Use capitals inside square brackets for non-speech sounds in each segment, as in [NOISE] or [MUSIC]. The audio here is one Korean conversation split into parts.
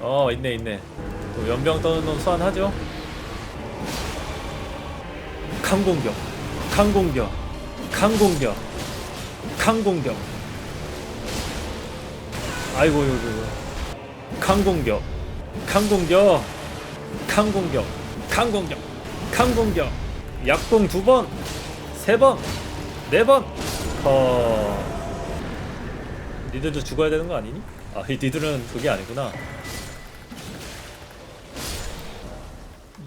어 있네 있네. 또 연병 떠는 놈 소환하죠? 강공격 강공격 강공격 강공격. 아이고 이거 이거 강공격 강공격 강공격 강공격 강공격. 약공 두번 세번네번. 어 니들도 죽어야 되는 거 아니니? 아, 이 니들은 그게 아니구나.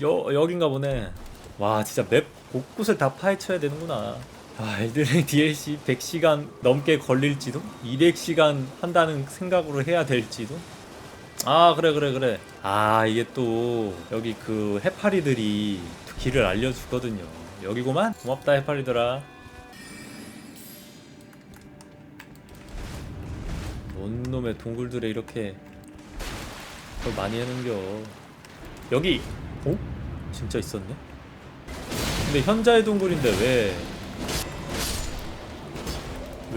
여 여긴가 보네. 와, 진짜 맵 곳곳을 다 파헤쳐야 되는구나. 아, 애들의 [LAUGHS] DLC 100시간 넘게 걸릴지도, 200시간 한다는 생각으로 해야 될지도. 아, 그래, 그래, 그래. 아, 이게 또 여기 그 해파리들이 길을 알려주거든요. 여기고만. 고맙다, 해파리들아. 뭔 놈의 동굴들에 이렇게 많이 해놓겨 여기 어? 진짜 있었네? 근데 현자의 동굴인데 왜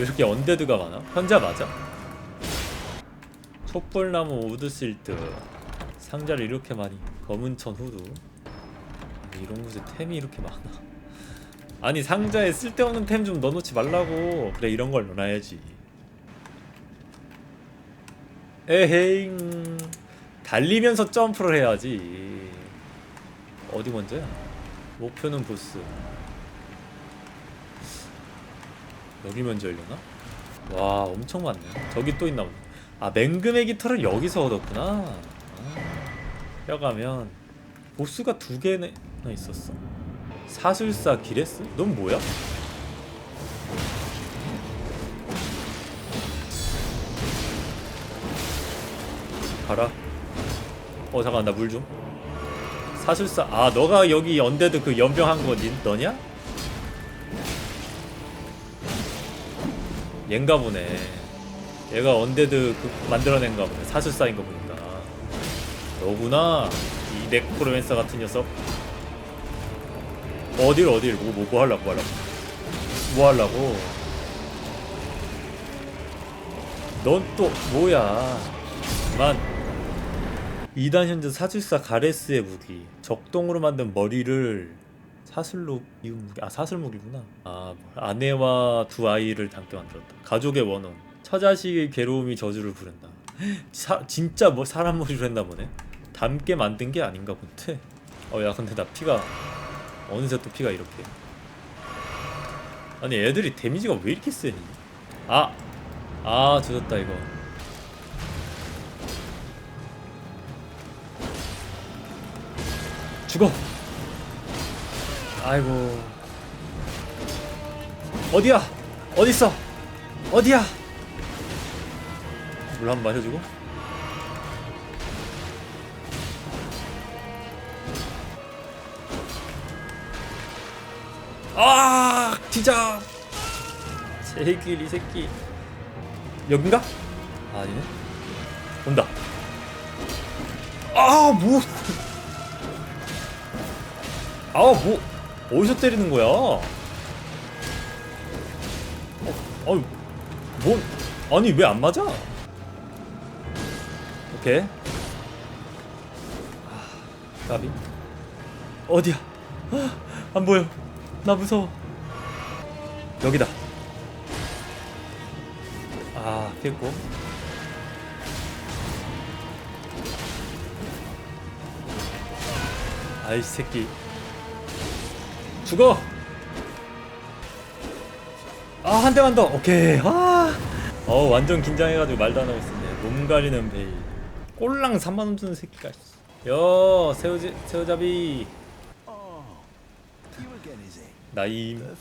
왜 이렇게 언데드가 많아? 현자 맞아? 촛불나무 우드실트 상자를 이렇게 많이 검은천 아니, 이런 곳에 템이 이렇게 많아 아니 상자에 쓸데없는 템 좀 넣어놓지 말라고 그래 이런 걸 넣어놔야지 에헤잉 달리면서 점프를 해야지 어디 먼저야? 목표는 보스 여기 먼저 열려나? 와 엄청 많네 저기 또 있나 보네 아 맹금의 깃털을 여기서 얻었구나 아, 뼈가면 보스가 두 개나 있었어 사술사 기레스? 넌 뭐야? 가라. 어 잠깐 나 물 좀. 사실상 아 너가 여기 언데드 그 연병한 거 니, 너냐? 얜가 보네. 얘가 언데드 그 만들어낸가 보네. 사술사인 거 보니까. 너구나. 이 네코로맨서 같은 녀석. 어딜 어딜 뭐 뭐 뭐 하려고 뭐 하려고 뭐 하려고 넌 또 뭐야 만 2단 현재 사술사 가레스의 무기 적동으로 만든 머리를 사슬로 이은 무기 아 사슬 무기구나. 아 아내와 두 아이를 담게 만들었다. 가족의 원혼. 처자식의 괴로움이 저주를 부른다. [GASPS] 사, 진짜 뭐 사람 머리로 했나 보네. 담게 만든 게 아닌가 본데? 어 야 근데 나 피가 어느새 또 피가 이렇게. 아니 애들이 데미지가 왜 이렇게 세니? 아! 아 조졌다 이거 죽어. 아이고. 어디야? 어디 있어? 어디야? 물 한번 마셔주고. 아, 진짜. 새끼 이 새끼. 여긴가? 아, 아니네. 온다. 아, 뭐. 아, 뭐 어디서 때리는 거야? 어, 아유, 뭐 아니 왜 안 맞아? 오케이. 아, 까비. 어디야? 아, 안 보여. 나 무서워. 여기다. 아, 피했고. 아이 새끼. 죽어. 아, 한 대만 더. 오케이. 아. 어, 완전 긴장해가지고 말도 안 하고 있었네. 몸 가리는 베이. 꼴랑 3만원 주는 새끼가. 여, 새우지, 새우잡이. 나임.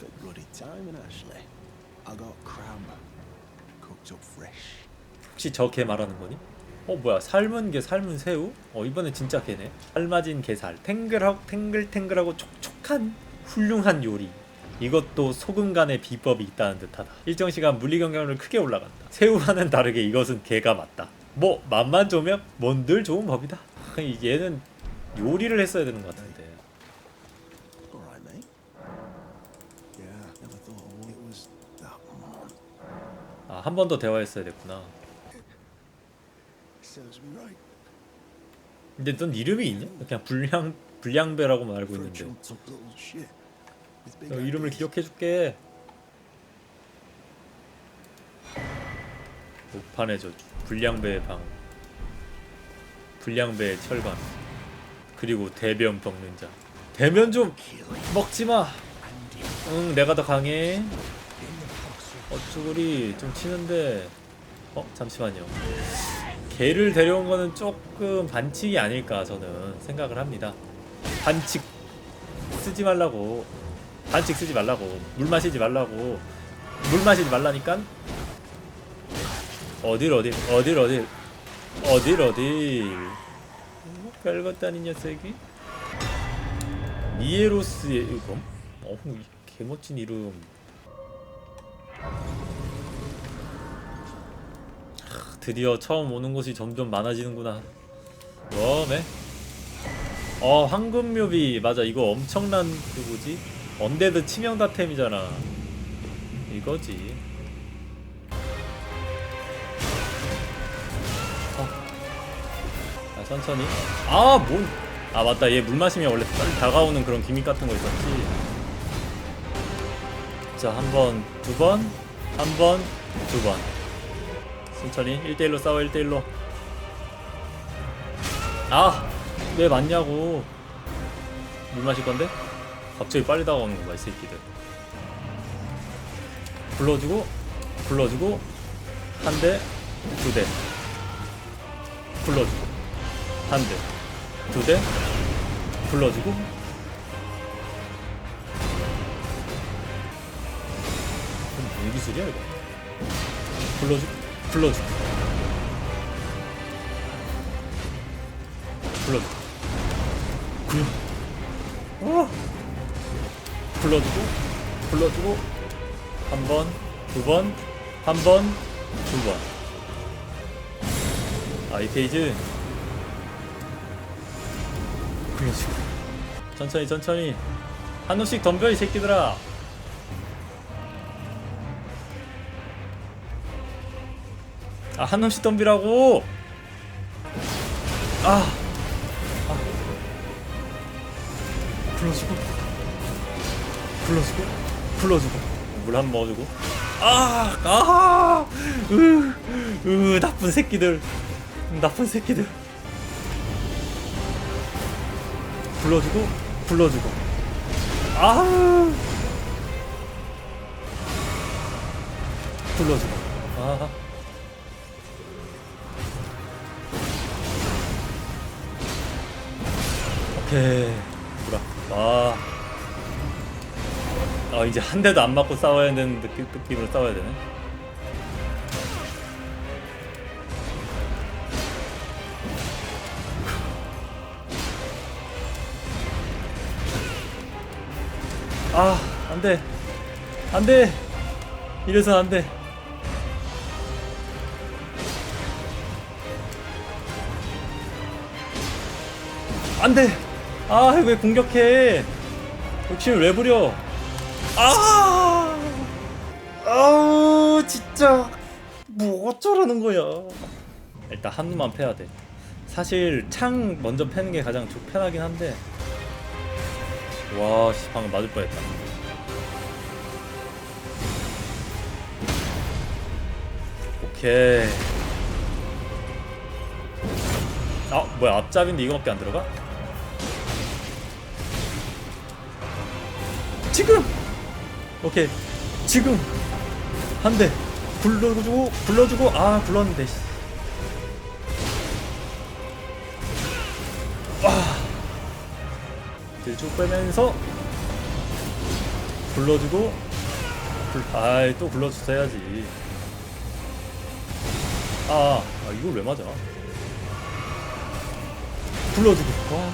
혹시 저 개 말하는 거니? 어 뭐야 삶은 게 삶은 새우? 어 이번에 진짜 개네 삶아진 게살 탱글하고 탱글탱글하고 촉촉한 훌륭한 요리. 이것도 소금 간의 비법이 있다는 듯하다. 일정 시간 물리 경량을 크게 올라간다. 새우와는 다르게 이것은 개가 맞다. 뭐 맛만 좋으면 뭔들 좋은 법이다. 이 [LAUGHS] 얘는 요리를 했어야 되는 것 같은데. 아 한 번 더 대화했어야 됐구나. 근데 넌 이름이 있냐? 그냥 불량 불량배라고만 알고 있는데 너 이름을. 기억해줄게. 목판의 저주 불량배의 방 불량배의 철관 그리고 대변 먹는 자. 대면 좀 먹지 마. 응 내가 더 강해. 어쭈구리 좀 치는데. 어 잠시만요. 개를 데려온 거는 조금 반칙이 아닐까 저는 생각을 합니다. 반칙 쓰지 말라고 반칙 쓰지 말라고. 물 마시지 말라고. 물 마시지 말라니까. 어딜 어딜 어딜 어딜. 어딜 어딜. 별것도 아닌 녀석이. 니에로스의 이거 어우 이 개멋진 이름. 하, 드디어 처음 오는 곳이 점점 많아지는구나. 웜에 어 황금묘비. 맞아. 이거 엄청난 그 뭐지 언데드 치명다템이잖아. 이거지. 어. 아 천천히. 아뭔아 맞다. 얘 물 마시면 원래 빨리 다가오는 그런 기믹 같은 거 있었지. 자 한번 두번 한 번 두 번. 천천히. 1대1로 싸워 1대1로. 아! 왜 맞냐고. 물 마실 건데? 갑자기 빨리 다가오는 거봐 이 새끼들 불러주고 불러주고 한 대, 두 대. 불러주고 한 대, 두 대. 불러주고. 뭔 기술이야 이거? 불러주고 불러주고. 불러주고. 불러 어! 불러주고 불러주고 한 번, 두 번, 한 번, 두 번. 아, 이 페이지. 불러주고. 천천히, 천천히. 한 놈씩 덤벼, 이 새끼들아. 아, 한 놈씩 덤비라고! 아! 불러주고 불러주고 불러주고 물 한 번 먹어주고 아! 아! 으, 으, 나쁜 새끼들 나쁜 새끼들 불러주고 불러주고 아! 불러주고 아 오케이 불아 아. 아 이제 한 대도 안 맞고 싸워야 되는 느낌, 느낌으로 싸워야 되네. 아 안돼. 안돼. 이래서 안돼. 안돼. 아 왜 공격해? 욕심을 왜 부려 아, 아, 진짜 뭐 어쩌라는 거야. 일단 한 놈만 패야 돼. 사실 창 먼저 패는 게 가장 좋 편하긴 한데. 와, 씨, 방금 맞을 뻔했다. 오케이. 아, 뭐야 앞잡인데 이거밖에 안 들어가? 지금 오케이. 지금 한 대 불러주고 불러주고 아 불렀는데. 씨. 와. 이제 쭉 빼면서 불러주고 불 아이 또 불러주셔야지. 아, 아 이걸 왜 맞아? 불러주고. 와.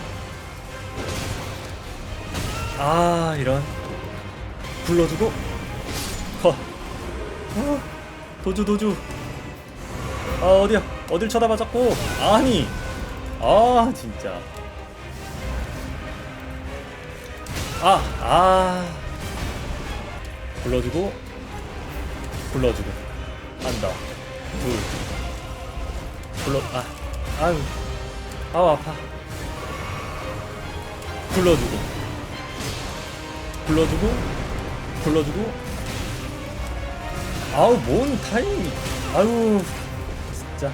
아 이런 불러주고. 컷 어, 도주 도주. 아 어디야? 어딜 쳐다봐 자꾸 아니. 아 진짜. 아 아. 불러주고. 불러주고. 한다. 둘. 불러 아. 아유. 아우 아파. 불러주고. 불러주고 불러주고. 아우 뭔 타이밍이 아유 진짜.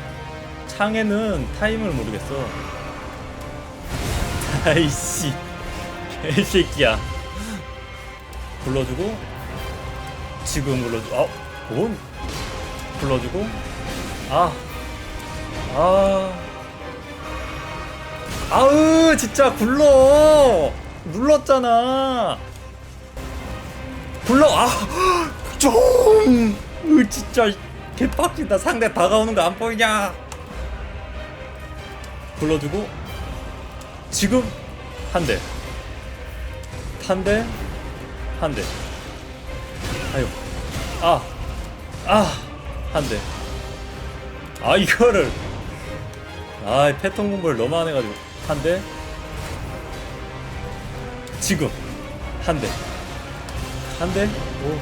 창에는 타임을 모르겠어. 아이씨 개새끼야. 불러주고 지금 불러주 아뭔? 불러주고. 아 아. 아으 진짜 굴러. 눌렀잖아 굴러. 아좀. 진짜 개빡친다. 상대 다가오는 거 안 보이냐. 불러주고. 지금 한대. 한대. 한대. 아유. 아아 한대. 아 이거를. 아 패턴 공부를 너무 안 해가지고. 한 대. 지금 한대 한대 오.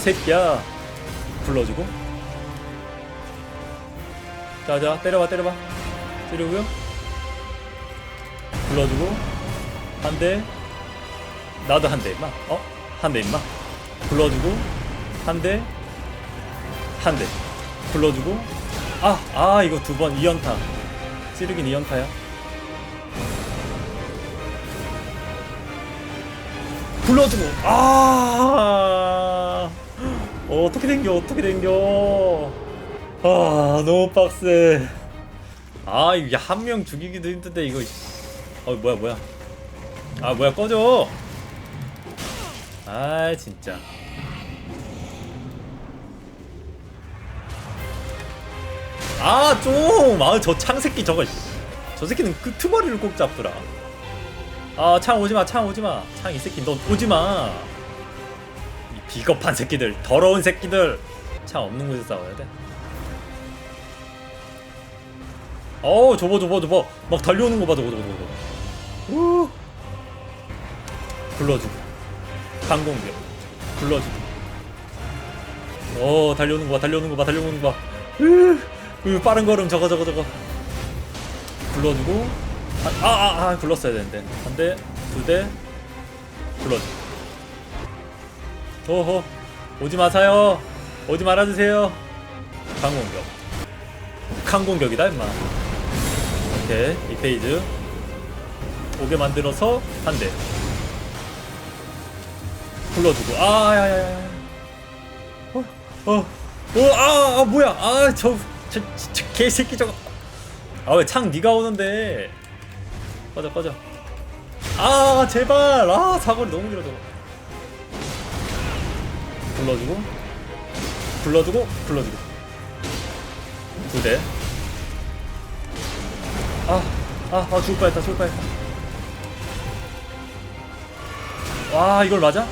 새끼야. 불러주고. 자자 때려봐 때려봐. 때리고요. 불러주고. 한대. 나도 한 대 임마. 어? 한 대 임마. 불러주고. 한대. 한 대. 불러주고. 아, 아 이거 두 번 2연타. 찌르긴 2연타야 불러주고. 아. 어, 어떻게 된겨 어떻게 된겨. 아 너무 빡세. 아 이거 한명 죽이기도 힘든데 이거. 어 뭐야 뭐야. 아 뭐야 꺼져. 아 진짜. 아, 좀! 아, 저 창새끼 저거, 씨. 저 새끼는 끄트머리를 꼭 잡더라. 아, 창 오지마, 창 오지마. 창 이 새끼, 넌 오지마. 이 비겁한 새끼들, 더러운 새끼들. 창 없는 곳에 싸워야 돼. 어우, 저거, 저거, 저거. 막 달려오는 거 봐, 저거, 저거, 저거. 우. 불러주고. 강공격. 불러주고. 어, 달려오는 거 봐, 달려오는 거 봐, 달려오는 거 봐. 으. 으, 빠른 걸음 저거 저거 저거 불러주고 아아아 아, 불렀어야 되는데. 한 대 두 대. 불러주 오호. 오지 마세요. 오지 말아주세요. 강공격. 강공격이다 임마. 오케이 이 페이지. 오게 만들어서 한 대. 불러주고. 아 야 야야 어어 아 아, 뭐야. 아 저 저, 저, 저 개새끼 저거. 아 왜 창 니가 오는데 꺼져 꺼져. 아 제발. 아 사거리 너무 길어 저거 불러주고 불러주고 불러주고. 두대. 아 아 아, 죽을 뻔했다 죽을 뻔했다. 와 이걸 맞아?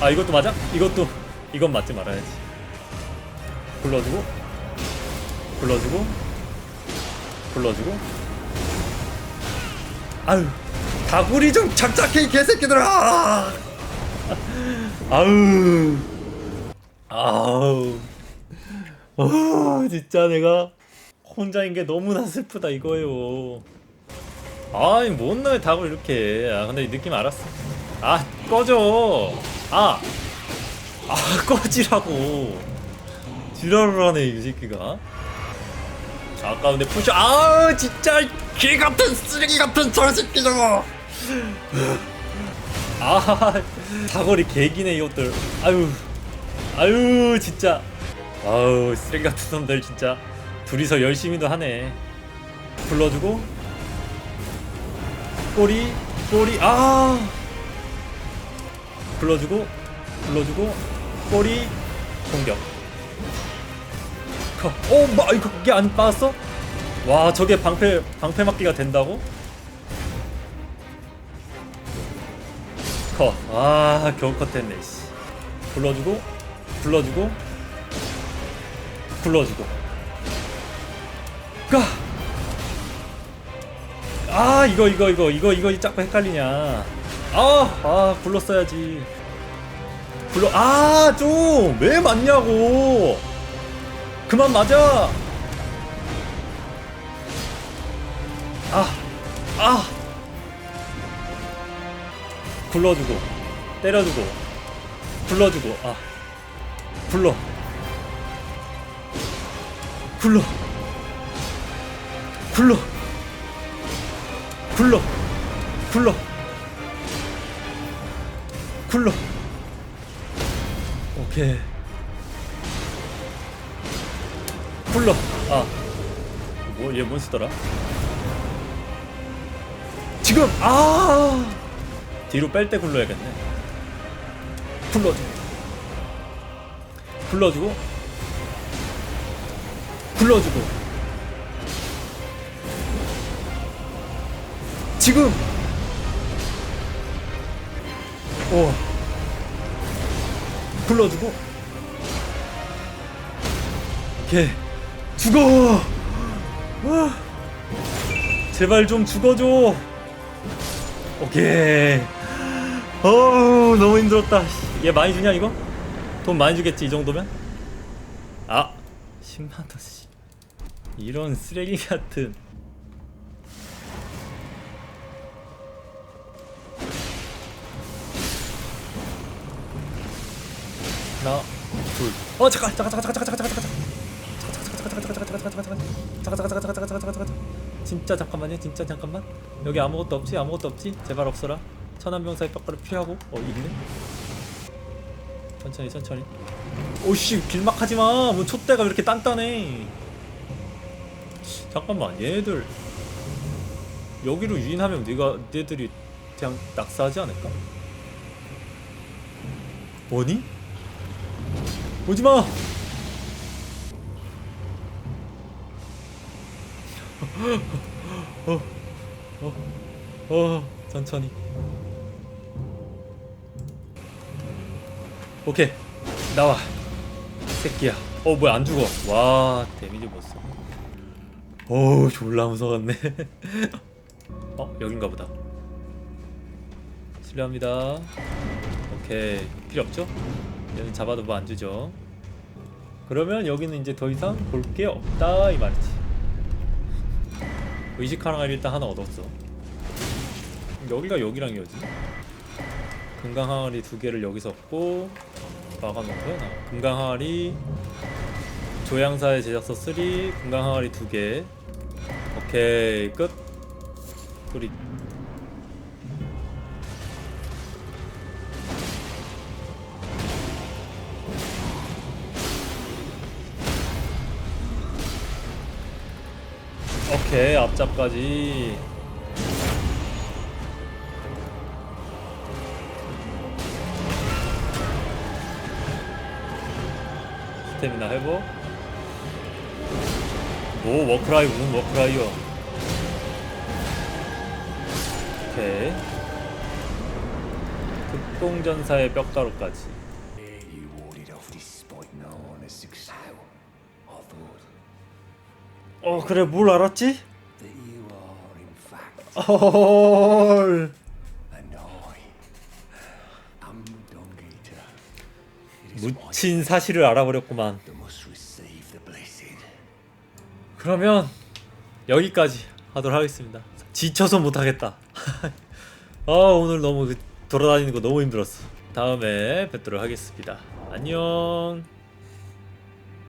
아 이것도 맞아? 이것도. 이건 맞지 말아야지. 불러주고 불러주고 불러주고 아유 다구리 좀 작작해 이 개새끼들아. 아유. 아우. 어, 진짜 내가 혼자인 게 너무나 슬프다 이거예요. 아이 뭔 놈의 닭을 이렇게 해. 아 근데 이 느낌 알았어. 아 꺼져. 아아 꺼지라고. 지랄을 하네 이 새끼가 아까운데 푸셔 아 진짜 개 같은 쓰레기 같은 저 새끼 저거. 아 사거리 개기네 이것들. 아유 아유 진짜. 아우 쓰레기 같은 놈들 진짜. 둘이서 열심히도 하네. 불러주고. 꼬리 꼬리 아! 불러주고 불러주고 꼬리 공격 어, 마, 이거 그게 안 빠졌어? 와, 저게 방패 방패 막기가 된다고? 컷. 아, 겨우 컷했네. 씨. 불러주고, 불러주고, 불러주고. 가. 아, 이거 이거 이거 이거 이거 자꾸 헷갈리냐? 아, 아, 불렀어야지. 불러. 아, 좀 왜 맞냐고. 그만 맞아. 아 굴러주고 때려주고 굴러주고 아 굴러. 굴러. 굴러. 굴러. 굴러. 굴러. 오케이 굴러. 아 뭐 얘 몬스터라? 지금 아! 뒤로 뺄 때 굴러야겠네. 굴러주고 굴러주고. 굴러주고. 지금! 오. 굴러주고. 오케이 죽어. 아, 제발 좀 죽어줘. 오케이. 어우 너무 힘들었다. 얘 많이 주냐 이거? 돈 많이 주겠지 이 정도면? 아 10만원 씨. 이런 쓰레기 같은. 하나 둘 어 잠깐 잠깐 잠깐 잠깐 잠깐 잠깐 잠깐 잠깐 진짜 잠깐만요 진짜 잠깐만 여기 아무것도 없지 아무것도 없지 제발 없어라 천안병사의 뼈가루 피하고 어 있네 천천히 천천히 오씨 길막하지마 뭐 촛대가 왜 이렇게 단단해 잠깐만 얘네들 여기로 유인하면 네가 얘들이 그냥 낙사하지 않을까? 뭐니? 오지마! 어, 어, 어, 천천히. 오케이, 나와. 새끼야. 어, 뭐야, 안 죽어. 와, 데미지 못 써. 어우, 졸라 무서웠네. [LAUGHS] 어, 여긴가 보다. 실례합니다. 오케이, 필요 없죠? 얘는 잡아도 뭐 안 주죠. 그러면 여기는 이제 더 이상 볼 게 없다 이 말이지. 의식 하나가 일단 하나 얻었어. 여기가 여기랑 이어지. 금강 항아리 두 개를 여기서 얻고 막아놓고요. 나. 금강 항아리 조향사의 제작서 3 금강 항아리 두 개. 오케이 끝. 우리 오케이 앞잡까지. 스태미나 회복. 오 워크라이 운 워크라이어. 오케이. 특공전사의 뼈가루까지 어 그래 뭘 알았지? 헐 묻힌 사실을 알아버렸구만. 그러면 여기까지 하도록 하겠습니다. 지쳐서 못하겠다. 아 [LAUGHS] 오늘 너무 그 돌아다니는 거 너무 힘들었어. 다음에 뵙도록 하겠습니다. 안녕.